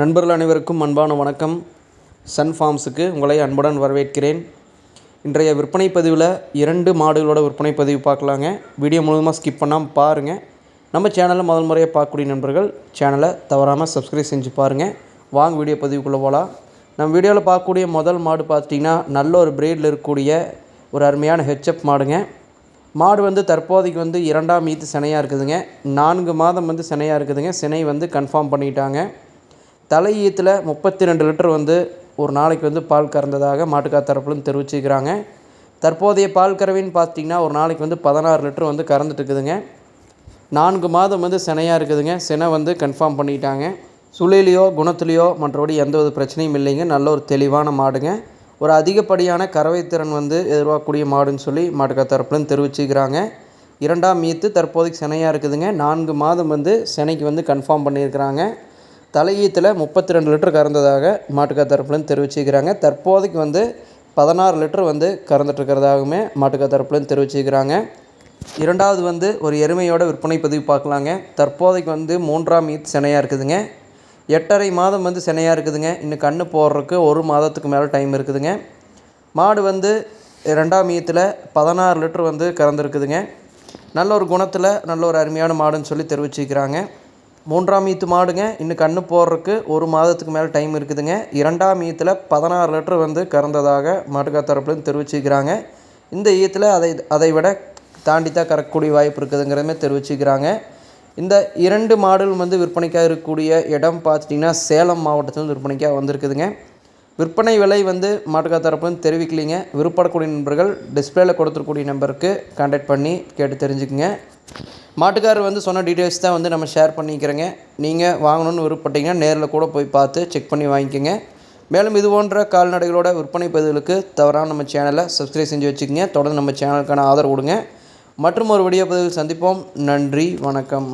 நண்பர்கள் அனைவருக்கும் அன்பான வணக்கம். சன் ஃபார்ம்ஸுக்கு உங்களை அன்புடன் வரவேற்கிறேன். இன்றைய விற்பனை பதிவில் இரண்டு மாடுகளோட விற்பனை பதிவு பார்க்கலாங்க. வீடியோ முழுவதுமாக ஸ்கிப் பண்ணாமல் பாருங்கள் நம்ம சேனலை முதல் முறையாக பார்க்கக்கூடிய நண்பர்கள் சேனலை தவறாமல் சப்ஸ்கிரைப் செஞ்சு பாருங்கள் வாங்க வீடியோ பதிவுக்குள்ளே போகலாம் நம்ம வீடியோவில் பார்க்கக்கூடிய முதல் மாடு பார்த்திங்கன்னா நல்ல ஒரு பிரீடில் இருக்கக்கூடிய ஒரு அருமையான ஹெச்எப் மாடுங்க. மாடு வந்து தற்போதைக்கு வந்து இரண்டாம் ஈத்து சினையாக இருக்குதுங்க. நான்கு மாதம் வந்து சினையாக இருக்குதுங்க. சினை வந்து கன்ஃபார்ம் பண்ணிட்டாங்க. தலையீத்தில் முப்பத்தி ரெண்டு லிட்டர் வந்து ஒரு நாளைக்கு வந்து பால் கறந்ததாக மாட்டுக்கார் தரப்புலன்னு தெரிவிச்சுக்கிறாங்க தற்போதைய பால் கறவைன்னு பார்த்தீங்கன்னா ஒரு நாளைக்கு வந்து பதினாறு லிட்டர் வந்து கறந்துட்டு இருக்குதுங்க நான்கு மாதம் வந்து சினையாக இருக்குதுங்க. சினை வந்து கன்ஃபார்ம் பண்ணிட்டாங்க. சுழிலையோ குணத்துலேயோ மற்றபடி எந்த ஒரு பிரச்சனையும் இல்லைங்க. நல்ல ஒரு தெளிவான மாடுங்க. ஒரு அதிகப்படியான கறவை திறன் வந்து எதிர்பார்க்கக்கூடிய மாடுன்னு சொல்லி மாட்டுக்கார் தரப்புலன்னு தெரிவிச்சுக்கிறாங்க இரண்டாம் ஈத்து தற்போதைக்கு சினையாக இருக்குதுங்க. நான்கு மாதம் வந்து சினைக்கு வந்து கன்ஃபார்ம் பண்ணியிருக்கிறாங்க. தலையீத்தில் முப்பத்தி ரெண்டு லிட்டர் கறந்ததாக மாட்டுக்கார் தரப்புலன்னு தெரிவிச்சுக்கிறாங்க தற்போதைக்கு வந்து பதினாறு லிட்டர் வந்து கறந்துட்டுருக்கிறதாகவுமே மாட்டுக்கார் தரப்புலன்னு தெரிவிச்சுக்கிறாங்க இரண்டாவது வந்து ஒரு எருமையோட விற்பனை பதிவு பார்க்கலாங்க. தற்போதைக்கு வந்து மூன்றாம் ஈத் சினையாக இருக்குதுங்க. எட்டரை மாதம் வந்து சினையாக இருக்குதுங்க. இன்னும் கன்று போடுறதுக்கு ஒரு மாதத்துக்கு மேலே டைம் இருக்குதுங்க. மாடு வந்து ரெண்டாம் ஈத்தில் பதினாறு லிட்டர் வந்து கறந்துருக்குதுங்க. நல்ல ஒரு குணத்தில் நல்ல ஒரு அருமையான மாடுன்னு சொல்லி தெரிவிச்சுக்கிறாங்க மூன்றாம் ஈத்து மாடுங்க. இன்னும் கன்று போடுறதுக்கு ஒரு மாதத்துக்கு மேலே டைம் இருக்குதுங்க. இரண்டாம் ஈத்தில் பதினாறு லிட்டர் வந்து கறந்ததாக மாட்டுக்கா தரப்புலேருந்து தெரிவிச்சுக்கிறாங்க. இந்த ஈத்தில் அதை அதை விட தாண்டி தான் கறக்கக்கூடிய வாய்ப்பு இருக்குதுங்கிறதுமே தெரிவிச்சுக்கிறாங்க. இந்த இரண்டு மாடுகள் வந்து விற்பனைக்காக இருக்கக்கூடிய இடம் பார்த்துட்டிங்கன்னா சேலம் மாவட்டத்தில் விற்பனைக்காக வந்திருக்குதுங்க. விற்பனை விலை வந்து மாட்டுக்கா தரப்புலேருந்து தெரிவிக்கலிங்க. விருப்பப்படக்கூடிய நண்பர்கள் டிஸ்பிளேயில் கொடுத்துருக்கூடிய நம்பருக்கு கான்டாக்ட் பண்ணி கேட்டு தெரிஞ்சுக்குங்க. மாட்டுக்காரர் வந்து சொன்ன டீட்டெயில்ஸ் தான் வந்து நம்ம ஷேர் பண்ணிக்கிறேங்க. நீங்கள் வாங்கணும்னு விருப்பப்பட்டீங்கன்னா நேரில் கூட போய் பார்த்து செக் பண்ணி வாங்கிக்கோங்க. மேலும் இது போன்ற கால்நடைகளோட விற்பனை பதிவுகளுக்கு தவறான நம்ம சேனலை சப்ஸ்கிரைப் செஞ்சு வச்சுக்கோங்க. தொடர்ந்து நம்ம சேனலுக்கான ஆதரவு கொடுங்க. மற்றும் ஒரு வீடியோ பதிவில் சந்திப்போம். நன்றி வணக்கம்.